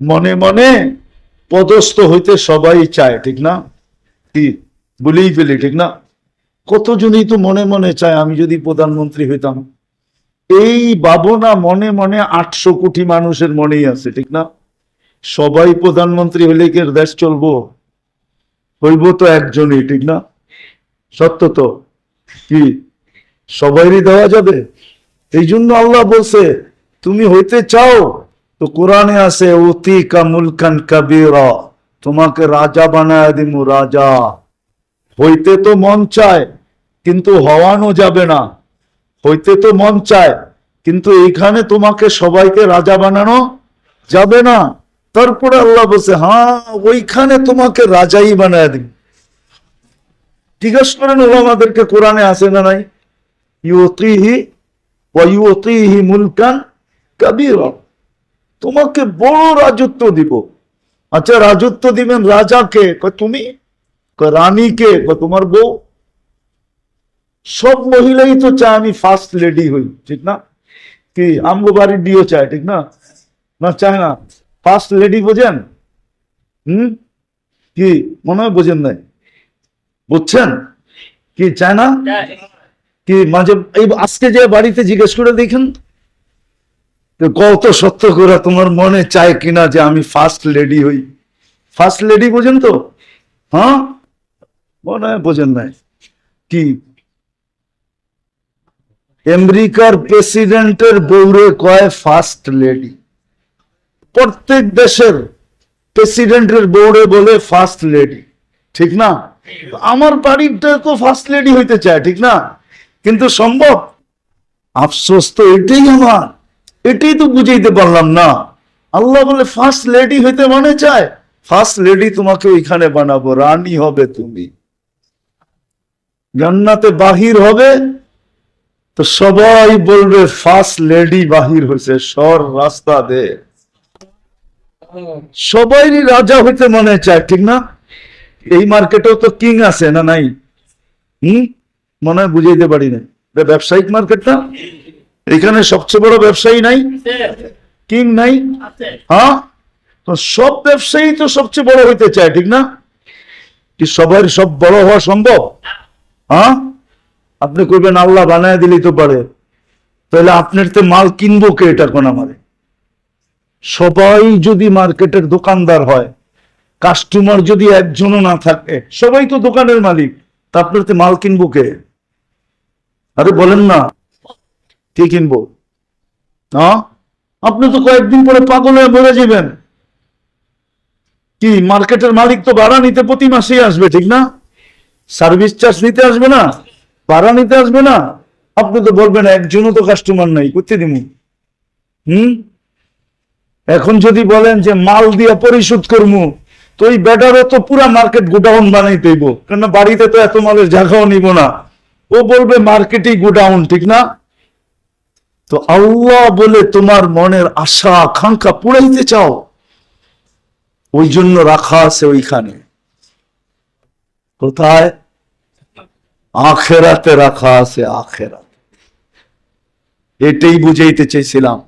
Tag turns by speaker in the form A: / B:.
A: মনে মনে পদস্থ হইতে সবাই চায়, ঠিক না? কি? বলেই ফেলি, ঠিক না? কতজনই তো মনে মনে চায়, আমি যদি প্রধানমন্ত্রী হইতাম। এই ভাবনা মনে মনে আটশো কোটি মানুষের মনেই আছে, ঠিক না? সবাই প্রধানমন্ত্রী হলে কি দেশ চলবো? হইব তো একজনই, ঠিক না? সত্য তো? কি? সবাইরই দেওয়া যাবে? এই জন্য আল্লাহ বলছে, তুমি হইতে চাও তো কোরআনে আছে অতি কামুলকান কাবিরা তোমাকে রাজা বানায় দিমু, রাজা। হইতে তো মন চায়, কিন্তু হওয়ানো যাবে না। হইতে তো মন চায়, কিন্তু এইখানে তোমাকে সবাইকে রাজা বানানো যাবে না। তারপরে আল্লাহ বলছে হ্যাঁ ওইখানে তোমাকে রাজাই বানায় দিন জিজ্ঞাসা করেন ওলামাদেরকে কোরআনে আছে না নাই? ইউতিহি ওয়ুতিহি মুলকান কাবীরা। তোমাকে বড় রাজত্ব দিব। আচ্ছা রাজত্ব দিবেন রাজাকে তুমি? রানীকে তোমার বউ? সব মহিলাই তো চায় আমি ফার্স্ট লেডি হই ঠিক না? কি আমগো বাড়ির ডিও চায় ঠিক না? না চায় না। ফার্স্ট লেডি বোঝেন? হুম? কি মনে হয় বোঝেন নাই? বুঝছেন? কি চায় না। কি মাঝে এই আজকে যে বাড়িতে জিজ্ঞেস করে দেখেন কত সত্য করে তোমার মনে চায় কিনা যে আমি ফার্স্ট লেডি হই। ফার্স্ট লেডি বোঝেন তো? হ্যাঁ? মনে হয় বোঝেন নাই। কি? আমেরিকার প্রেসিডেন্টের বৌরে কয় ফার্স্ট লেডি প্রত্যেক দেশের প্রেসিডেন্টের বউরে বলে ফার্স্ট লেডি ঠিক না? আমার বাড়িটা তো ফার্স্ট লেডি হইতে চায়, ঠিক না? কিন্তু সম্ভব? আফসোস তো এটাই আমার। এটাই তো বুঝাইতে পারলাম না। আল্লাহ বলে ফার্স্ট লেডি হইতে মনে চায় ফার্স্ট লেডি তোমাকে ওইখানে বানাবো, রানী হবে তুমি। জান্নাতে বাহির হবে, তো সবাই বলবে ফার্স্ট লেডি বাহির হয়েছে, সর রাস্তা দে। সবাই রাজা হইতে মনে চায় ঠিক না? এই মার্কেটেও তো কিং আছে না নাই? হম? মনে হয় বুঝাইতে পারি না ব্যবসায়িক মার্কেট না এখানে সবচেয়ে বড় ব্যবসায়ী নাই? কিং নাই? হ্যাঁ? তো সব ব্যবসায়ী তো সবচেয়ে বড় হইতে চায় ঠিক না? কি সবার সব বড় হওয়া সম্ভব? হ্যাঁ? আপনি করবেন আল্লাহ বানায় দিলেই তো পারে। তাহলে আপনার তো মাল কিনবো কে এটা কোন আমারে? সবাই যদি মার্কেটের দোকানদার হয় কাস্টমার যদি একজনও না থাকে সবাই তো দোকানের মালিক তা আপনার তো মাল কিনবো কে? আরে বলেন না। কে কিনবো? আপনি তো কয়েকদিন পরে পাগল হয়ে মরে যাবেন। কি, মার্কেটের মালিক তো ভাড়া নিতে প্রতি মাসেই আসবে, ঠিক না? সার্ভিস চার্জ নিতে আসবে না? ভাড়া নিতে আসবে না? আপনি তো বলবেন একজনও তো কাস্টমার নাই, করতে দিব হুম? এখন যদি বলেন যে মাল দিয়া পরিশোধ করব তো ওই বেটারও তো পুরা মার্কেট গোডাউন বানাই হইব কেন বাড়িতে তো এত মালের জায়গাও নিব না। ও বলবে মার্কেটই গোডাউন, ঠিক না? তো আল্লাহ বলে তোমার মনের আশা, আকাঙ্ক্ষা পুরাইতে চাও, ওই জন্য রাখা আছে ওইখানে। কোথায়? আখেরাতে রাখা আছে আখেরাতে। এটাই বুঝাইতে চেয়েছিলাম।